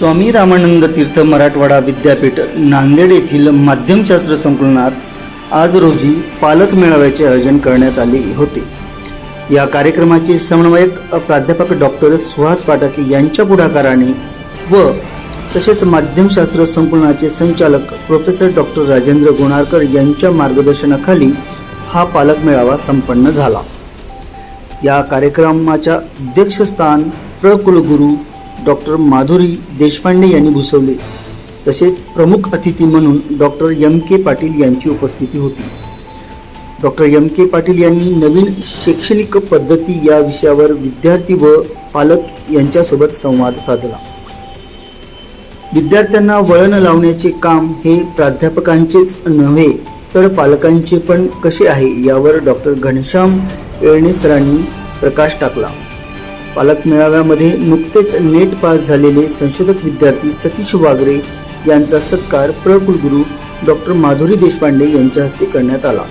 स्वामी रामानंद तीर्थ मराठवाडा विद्यापीठ नांदेड येथील माध्यमशास्त्र संकुलनात आज रोजी पालक मेळाव्याचे आयोजन करण्यात आले होते. या कार्यक्रमाचे समन्वयक प्राध्यापक डॉक्टर सुहास पाठक यांच्या पुढाकाराने व तसेच माध्यमशास्त्र संकुलनाचे संचालक प्रोफेसर डॉक्टर राजेंद्र गुणारकर यांच्या मार्गदर्शनाखाली हा पालक मेळावा संपन्न झाला. या कार्यक्रमाच्या अध्यक्षस्थान प्रकुलगुरू डॉक्टर माधुरी देशपांडे यांनी भुसवले तसेच प्रमुख अतिथी म्हणून डॉक्टर एम के पाटील यांची उपस्थिती होती. डॉक्टर एम के पाटील यांनी नवीन शैक्षणिक पद्धती या विषयावर विद्यार्थी व पालक यांच्यासोबत संवाद साधला. विद्यार्थ्यांना वळण लावण्याचे काम हे प्राध्यापकांचेच नव्हे तर पालकांचे पण कसे आहे यावर डॉक्टर घनश्याम येळणे सरांनी प्रकाश टाकला. पालक मेळाव्यामध्ये नुकतेच नेट पास झालेले संशोधक विद्यार्थी सतीश वागरे यांचा सत्कार प्रकुलगुरू डॉक्टर माधुरी देशपांडे यांच्या हस्ते करण्यात आला.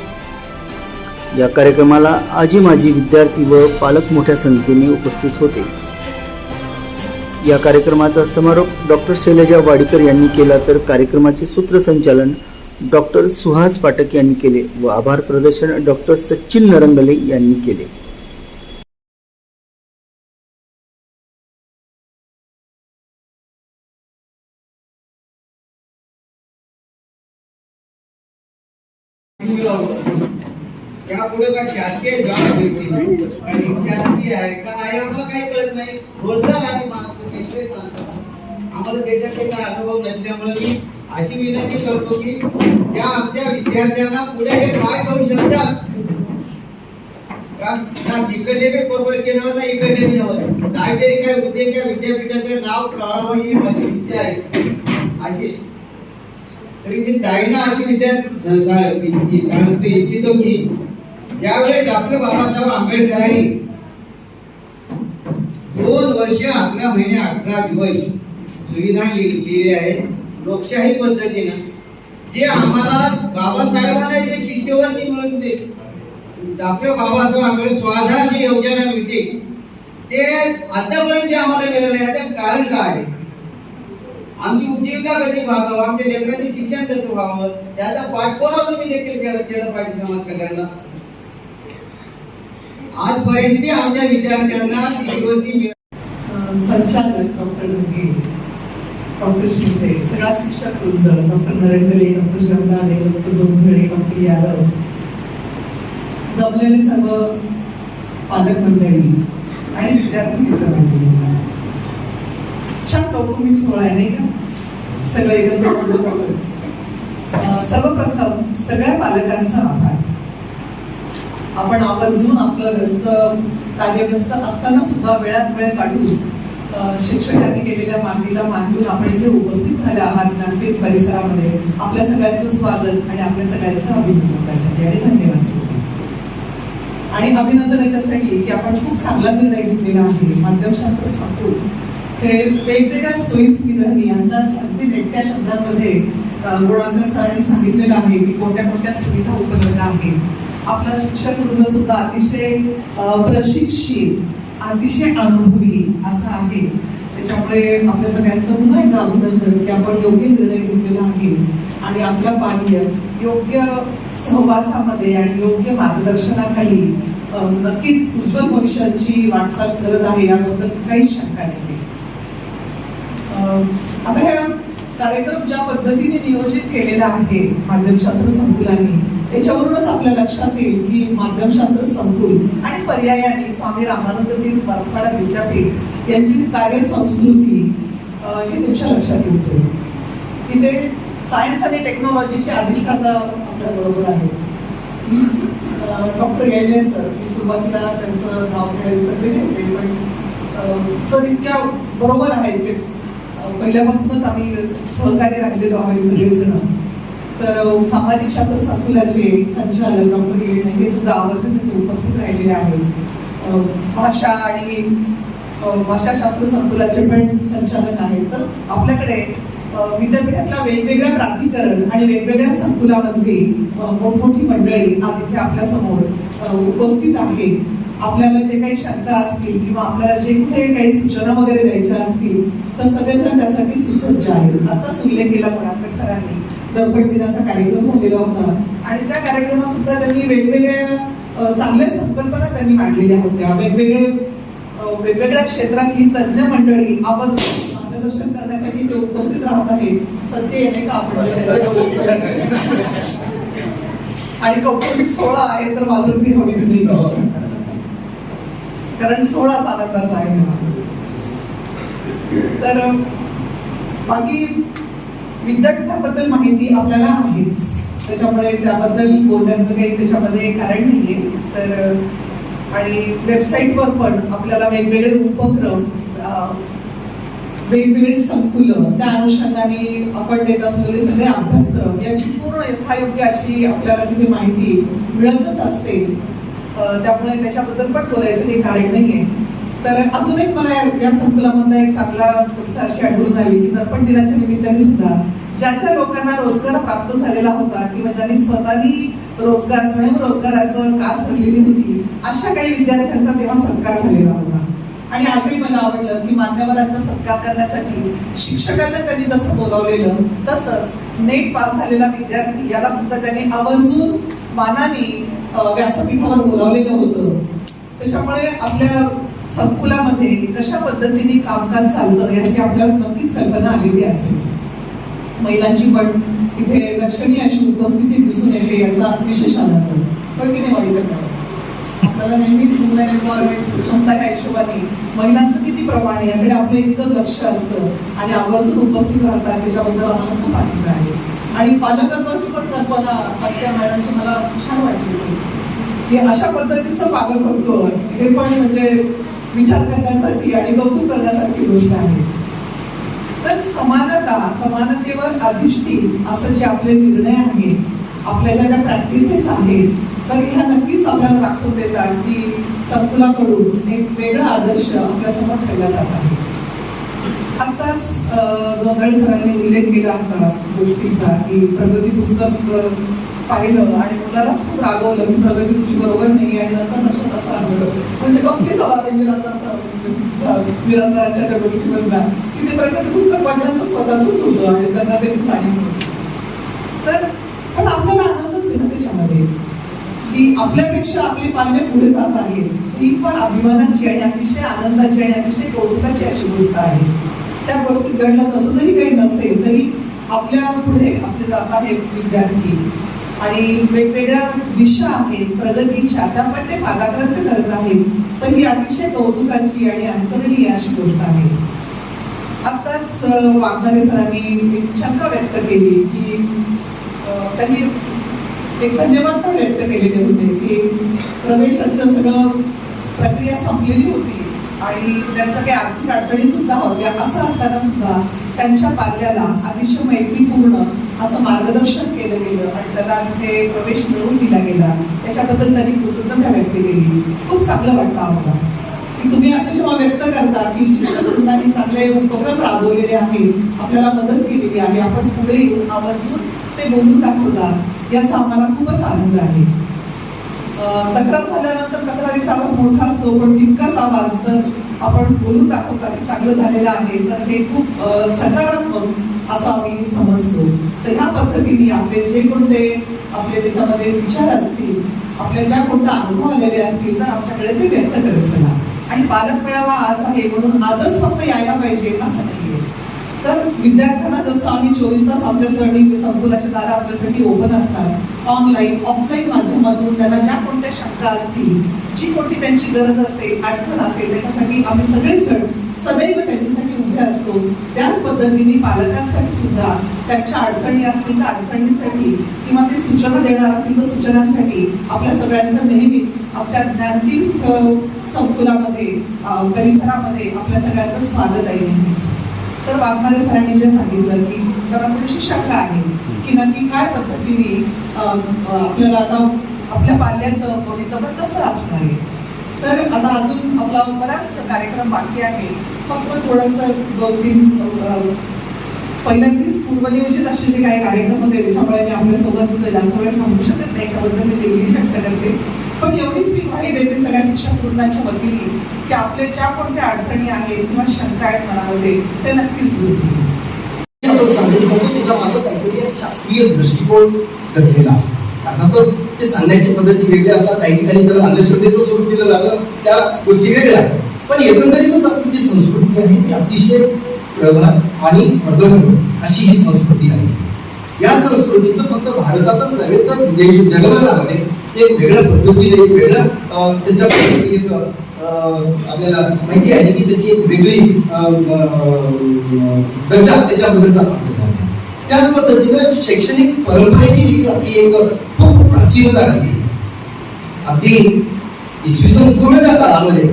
या कार्यक्रमाला आजी माजी विद्यार्थी व पालक मोठ्या संख्येने उपस्थित होते. या कार्यक्रमाचा समारोप डॉक्टर शैलजा वाडीकर यांनी केला तर कार्यक्रमाचे सूत्रसंचालन डॉक्टर सुहास पाठक यांनी केले व आभार प्रदर्शन डॉक्टर सचिन नरंगले यांनी केले. त्यापुढे का शासकीय जॉब भेटतील आणि शासकीय आहे का आहे आम्हाला काही कळत नाही. रोजगार आहे माणसं आम्हाला त्याच्यातले काय अनुभव नसल्यामुळे मी अशी विनंती करतो की ज्या आमच्या विद्यार्थ्यांना पुढे हे काय करू शकतात का ना तिकडले केलं ना इकडले नव्हतं काहीतरी काय उद्देश विद्यापीठाचे नाव ठरवावं ही माझी इच्छा आहे. अशी तरी मी ताईंना अशी विद्यार्थी स- इच्छितो की ज्यावेळी डॉक्टर बाबासाहेब आंबेडकरांनी दोन वर्ष अकरा महिने अठरा दिवस सुविधा लिहिली आहे लोकशाही पद्धतीनं जे आम्हाला बाबासाहेबांना जे शिष्यवृत्ती मिळते डॉक्टर बाबासाहेब आंबेडकर स्वाधार जी योजना मिळते ते आतापर्यंत जे आम्हाला मिळाले त्याचं कारण काय आहे? आमची उपजीविका कशी भागावं आमच्या लेकरांचे शिक्षण कसं व्हावं याचा पाठपुरावा तुम्ही देखील केला पाहिजे समाज कल्याणला. आजपर्यंत बी आमच्या विद्यार्थ्यांना शिष्यवृत्ती संचालक डॉक्टर ढगे डॉक्टर शिंदे सगळा शिक्षक वृंद doctor Narendra doctor Jagdale doctor Jondhale doctor Yadav जमलेले सर्व पालक मंडळी आणि विद्यार्थी मित्रमंडळी. छान कौटुंबिक सोहळा आहे नाही का? सगळे एकत्र सर्वप्रथम सगळ्या पालकांचा आभार. आपण आवर्जून आपलं व्यस्त कार्यव्यस्त असताना सुद्धा वेळात वेळ काढून शिक्षकांनी केलेल्या मागणीला मानून आपण इथे उपस्थित झाले आहात नागरिक परिसरामध्ये. आपल्या सगळ्यांचं स्वागत आणि आपल्या सगळ्यांचं अभिनंदन त्यासाठी आणि धन्यवाद आणि अभिनंदन याच्यासाठी की आपण खूप चांगला निर्णय घेतलेला आहे. माध्यमशास्त्र संपूर्ण हे वेगवेगळ्या सोयी सुविधांनी अंदाज अगदी नेटक्या शब्दांमध्ये अ, गुणांकर सरांनी सांगितलेलं आहे की कोणत्या कोणत्या सुविधा उपलब्ध आहेत. आपला शिक्षक वृंद सुद्धा अतिशय प्रशिक्षित अतिशय अनुभवी असा आहे. त्याच्यामुळे आपल्या सगळ्यांचं पुन्हा एकदा अभिनंदन की आपण योग्य निर्णय घेतलेला आहे आणि आपला बाल्य योग्य सहवासामध्ये आणि योग्य मार्गदर्शनाखाली नक्कीच उज्ज्वल भविष्याची वाटचाल करत आहे याबद्दल काहीच शंका नाही. आता कार्यक्रम ज्या पद्धतीने नियोजित केलेला आहे माध्यमशास्त्र संकुलाने याच्यावरूनच आपल्या लक्षात येईल की माध्यमशास्त्र संकुल आणि पर्यायाने स्वामी रामानंद तीर्थ मराठवाडा विद्यापीठ यांची कार्यसंस्कृती संस्कृती हे तुमच्या लक्षात येऊन जाईल. इथे सायन्स आणि टेक्नॉलॉजीचे अधिष्ठाता आपल्या बरोबर आहेत. डॉक्टर येळणे सर मी सुरुवातीला त्यांचं नाव घ्यायला सगळे होते पण सर इतक्या बरोबर आहेत ते. पहिल्यापासूनच आम्ही सहकार्य राहिलेलो आहोत सगळेजण. तर सामाजिक शास्त्र संकुलाचे संचालक डॉक्टर हे सुद्धा आवर्जून तिथे उपस्थित राहिलेले आहेत. भाषा आणि भाषाशास्त्र संकुलाचे पण संचालक आहेत. तर आपल्याकडे विद्यापीठातल्या वेगवेगळ्या प्राधिकरण आणि वेगवेगळ्या संकुलामध्ये मोठमोठी मंडळी आज इथे आपल्यासमोर उपस्थित आहे आपल्याला जे काही शंका असतील किंवा आपल्याला जे कुठे काही सूचना वगैरे द्यायच्या असतील तर सगळेजण त्यासाठी सुसज्ज आहेत. आताच उल्लेख केला कोणाकर सरांनी. दर्पण दिनाचा कार्यक्रम झालेला होता. आणि त्या कार्यक्रमात सुद्धा त्यांनी वेगवेगळ्या चांगल्या संकल्पना त्यांनी मांडलेल्या होत्या. वेगवेगळे वेगवेगळ्या क्षेत्रातली तज्ज्ञ मंडळी आवाज मार्गदर्शन करण्यासाठी ते उपस्थित राहत आहेत. सत्य येणे का आपण आणि कौटुंबिक सोहळा आहे तर माझं तरी हवीच नाही कारण सोहळाच आनंदाचा आहे तर बाकी विद्यापीठाबद्दल माहिती आपल्याला आहेच. त्याच्यामुळे त्याबद्दल बोलण्याचं काही त्याच्यामध्ये कारण नाहीये. तर आणि वेबसाईटवर पण आपल्याला वेगवेगळे उपक्रम वेगवेगळे वेगवेगळी संकुलं त्या अनुषंगाने आपण देत असलेले सगळे अभ्यासक्रम याची पूर्ण यथायोग्य अशी आपल्याला तिथे माहिती मिळतच असते. त्यामुळे त्याच्याबद्दल पण बोलायचं काही कारण आहे तर अजून एक मला या- संकुलामधला एक चांगला गोष्ट अशी आढळून आली की दर्पण दिनाच्या निमित्ताने सुद्धा ज्या ज्या लोकांना रोजगार प्राप्त झालेला होता किंवा ज्यांनी स्वतःनी रोजगार स्वयंरोजगाराचं कास धरलेली होती अशा काही विद्यार्थ्यांचा तेव्हा सत्कार झालेला होता. आणि असंही मला आवडलं की मान्यवरांचा सत्कार करण्यासाठी शिक्षकांना त्यांनी जसं बोलावलेलं तसंच नेट पास झालेला विद्यार्थी याला सुद्धा त्यांनी आवर्जून मानाने व्यासपीठावर बोलावलेलं होतं. त्याच्यामुळे आपल्या संकुलामध्ये कशा पद्धतीने कामकाज चालतं याची आपल्याला नक्कीच कल्पना आलेली असेल. महिलांची पण इथे लक्षणीय अशी उपस्थिती दिसून येते याचा विशेष आनंद पण हो की नाही वाढीकर आपल्याला नेहमीच वुमेन एम्पॉवरमेंट क्षमता या हिशोबाने. महिलांचं किती प्रमाण आहे याकडे आपलं इतकं लक्ष असतं. आणि आवर्जून उपस्थित राहतात त्याच्याबद्दल आम्हाला खूप आनंद आहे. आणि पालकत्वाची पण कल्पना आत्या मॅडमची मला छान वाटली की अशा पद्धतीचं पालक होतो हे पण म्हणजे विचार करण्यासाठी आणि कौतुक करण्यासारखी गोष्ट आहे. तर समानता समानतेवर अधिष्ठित असं जे आपले निर्णय आहेत आपल्या ज्या ज्या प्रॅक्टिसेस आहेत तर ह्या नक्कीच आपल्याला दाखवून देतात की संकुलाकडून एक वेगळा आदर्श आपल्यासमोर ठेवला जात आहे. आताच जोंगळ सरांनी उल्लेख केला होता गोष्टीचा की प्रगती पुस्तक पाहिलं आणि मुलालाच खूप रागवलं की प्रगती तुझी बरोबर नाही आणि नंतर लक्षात असं आलं. म्हणजे अगदी सवाल आहे मिरासदाराच्या त्या गोष्टीमधला की ते प्रगती पुस्तक वाटल्याचं स्वतःच होतं आणि त्यांना त्याची जाणीव होती. तर पण आपल्याला आनंदच आहे ना त्याच्यामध्ये की आपल्यापेक्षा आपली पाल्य पुढे जात आहे ही फार अभिमानाची आणि अतिशय आनंदाची आणि अतिशय कौतुकाची अशी गोष्ट आहे. त्या गोष्टी घडलं तसं जरी काही नसेल तरी आपल्या पुढे आपले जात आहेत विद्यार्थी. आणि वेगवेगळ्या दिशा आहेत प्रगतीच्या त्या पण ते पादाक्रांत करत आहेत. तर ही अतिशय कौतुकाची आणि अंतरणीय अशी गोष्ट आहे. आत्ताच वाघमारे सरांनी शंका व्यक्त केली की त्यांनी एक धन्यवाद पण व्यक्त केलेले होते की प्रवेशाचं सगळं प्रक्रिया संपलेली होती आणि त्यांचं काही आर्थिक अडचणी सुद्धा होत्या. असं असताना सुद्धा त्यांच्या पाल्याला अतिशय मैत्रीपूर्ण असं मार्गदर्शन केलं गेलं आणि त्यांना तिथे प्रवेश मिळवून दिला गेला. त्याच्याबद्दल त्यांनी कृतज्ञता व्यक्त केली. खूप चांगलं वाटतं आम्हाला. की तुम्ही असं जेव्हा व्यक्त करता की शिक्षक वृंदांनी चांगले उपक्रम राबवलेले आहेत आपल्याला मदत केलेली आहे आपण पुढे येऊन आवर्जून ते बोलून दाखवतात. याचा आम्हाला खूपच आनंद आहे. तक्रार झाल्यानंतर तक्रारीचा आवाज मोठा असतो पण तितकाच आवाज तर आपण बोलून दाखवता की चांगलं झालेलं आहे. तर हे खूप सकारात्मक असं आम्ही समजतो. तर ह्या पद्धतीने आपले जे कोणते आपले त्याच्यामध्ये विचार असतील आपल्या ज्या कोणत्या अनुभव आलेले असतील तर आमच्याकडे ते व्यक्त करत चला. आणि पालक मेळावा आज आहे म्हणून आजच फक्त यायला पाहिजे असं नाहीये तर विद्यार्थ्यांना जसं आम्ही चोवीस तास आमच्यासाठी म्हणजे संकुलाच्या दारा आपल्यासाठी ओपन असतात ऑनलाईन ऑफलाईन माध्यमातून त्यांना ज्या कोणत्या शंका असतील जी कोणती त्यांची गरज असेल अडचण असेल त्याच्यासाठी आम्ही सगळेच जण सदैव त्यांच्यासाठी उभे असतो. त्याच पद्धतीने पालकांसाठी सुद्धा त्यांच्या अडचणी असतील तर अडचणींसाठी किंवा ते सूचना देणार असतील तर सूचनांसाठी आपल्या सगळ्यांचं नेहमीच आमच्या ज्ञानतीर्थ संकुलामध्ये परिसरामध्ये आपल्या सगळ्यांचं स्वागत आहे नेहमीच. तर वाघमारे सरांनी जे सांगितलं की त्यांना थोडीशी शंका आहे की नक्की काय पद्धतीने आपल्याला आता आपल्या पाल्याचं भवितव्य कसं असणार आहे? तर आता अजून आपला बराच कार्यक्रम बाकी आहे. फक्त थोडंसं दोन तीन पहिल्यांदाच पूर्वनियोजित असे जे काही कार्यक्रम होते त्याच्यामुळे मी आपल्यासोबत जास्त वेळ सांगू शकत नाही. त्याबद्दल मी दिल्ली व्यक्त करते. पण एवढीच मी माहिती देते सगळ्या शिक्षक वृंदाच्या वतीने की आपल्या ज्या कोणत्या अडचणी आहेत किंवा शंका आहेत मनामध्ये ते नक्कीच दूर म्हणजे काहीतरी शास्त्रीय दृष्टिकोन घडलेला असतो. अर्थातच ते सांगण्याची पद्धती वेगळ्या असतात. काही ठिकाणी त्याला अंधश्रद्धेचं स्वरूप दिलं जातं. त्या गोष्टी वेगळ्या पण एकंदरीतच आपली जी संस्कृती आहे ती अतिशय प्रभात आणि प्रगल्भ अशी ही संस्कृती आहे. या संस्कृतीचं फक्त भारतातच नव्हे तर देश जगभरामध्ये एक वेगळ्या पद्धतीने एक वेगळ्या त्याच्या एक आपल्याला माहिती आहे की त्याची एक वेगळी दर्जा त्याच्याबद्दलचा प्राप्त झाला त्याच पद्धतीनं शैक्षणिक परंपरेची देखील आपली एक खूप प्राचीनता राहिली अगदी इसवी सन पूर्वच्या काळामध्ये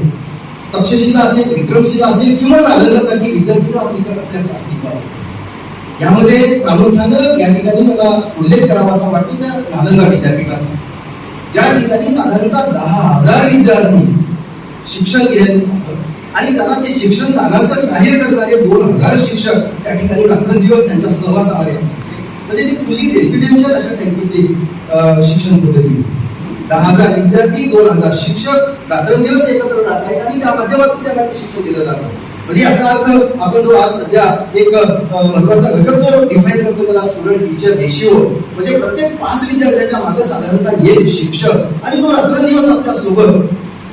तक्षशिला असेल विक्रमशिला असेल किंवा नालंदासारखी विद्यापीठ आपली आपल्याकडे अस्तित्वात यामध्ये प्रामुख्यानं या ठिकाणी मला उल्लेख करावा असा वाटतो त्या नालंदा विद्यापीठाचा. ज्या ठिकाणी साधारणतः दहा हजार विद्यार्थी शिक्षण घेत असत आणि त्यांना ते शिक्षण दानाचं कार्य करणारे दोन हजार शिक्षक त्या ठिकाणी रात्रंदिवस त्यांच्या सहवासामध्ये असायचे म्हणजे ती फुली रेसिडेन्शियल अशा त्यांची ती शिक्षण पद्धती होती. दहा हजार विद्यार्थी दोन हजार शिक्षक रात्रंदिवस एकत्र राहतात आणि त्या माध्यमातून त्यांना ते शिक्षण दिलं जातं म्हणजे याचा अर्थ आपण जो आज सध्या एक महत्त्वाचा घटक जो डिफाईन करतो त्याला स्टुडंट टीचर रेशिओ म्हणजे प्रत्येक पाच विद्यार्थ्याच्या मागे साधारणतः एक शिक्षक आणि तो रात्रंदिवस आपल्यासोबत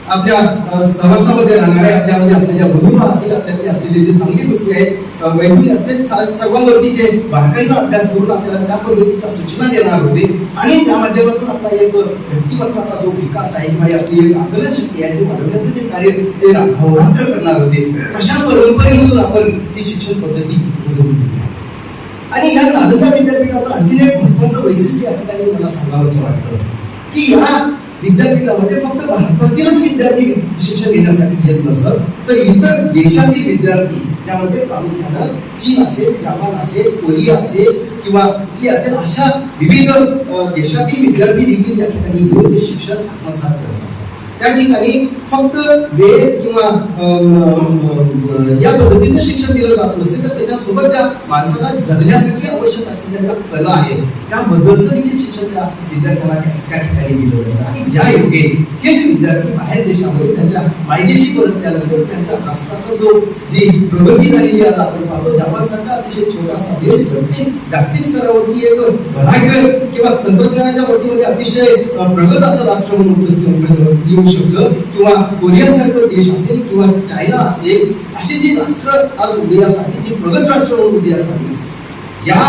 आपल्या सहसामध्ये सहवासामध्ये राहणारे आपल्यामध्ये असलेल्या बंधुमा असतील आपल्याकडे असलेले जे चांगली गोष्टी आहेत वैभवी असते सा- सर्वांवरती ते बारकाईनं अभ्यास करून आपल्याला त्या पद्धतीच्या सूचना देणार होते. आणि त्या माध्यमातून आपला एक व्यक्तिमत्वाचा जो विकास आहे किंवा आपली एक आकलन शक्ती आहे ते वाढवण्याचं जे कार्य ते अहोरात्र करणार होते. अशा परंपरेमधून आपण ही शिक्षण पद्धती रुजवली आणि या नालंदा विद्यापीठाचं आणखीन एक महत्वाचं वैशिष्ट्य या ठिकाणी मला सांगावं असं वाटतं की या विद्यापीठामध्ये फक्त भारतातीलच विद्यार्थी शिक्षण घेण्यासाठी येत नसत तर इतर देशातील विद्यार्थी ज्यामध्ये प्रामुख्यानं चीन असेल जपान असेल कोरिया असेल किंवा की असेल अशा विविध देशातील विद्यार्थी देखील त्या ठिकाणी येऊन ते शिक्षण आत्मसात करत असतात. त्या ठिकाणी फक्त वेद किंवा या पद्धतीचं शिक्षण दिलं जात नसेल तर त्याच्यासोबत ज्या माणसाला जगण्यासाठी आवश्यक असलेल्या ज्या कला आहे त्याबद्दलचं देखील शिक्षण त्या विद्यार्थ्यांना त्या ठिकाणी दिलं जायचं. आणि ज्या योगे हेच विद्यार्थी बाहेर देशामध्ये त्यांच्या मायदेशी परतल्यानंतर त्यांच्या राष्ट्राचा जो जी प्रगती झालेली आज आपण पाहतो जपान सारखा अतिशय छोटासा देश प्रत्येक जागतिक स्तरावरती एक भराट किंवा तंत्रज्ञानाच्या बाबतीमध्ये म्हणजे अतिशय प्रगत असं राष्ट्र म्हणून उपस्थित येऊ शकलं किंवा कोरियासारखं देश असेल किंवा चायना असेल अशी जी राष्ट्र आज उदयासाठी जी प्रगत राष्ट्र म्हणून उदयासाठी ज्या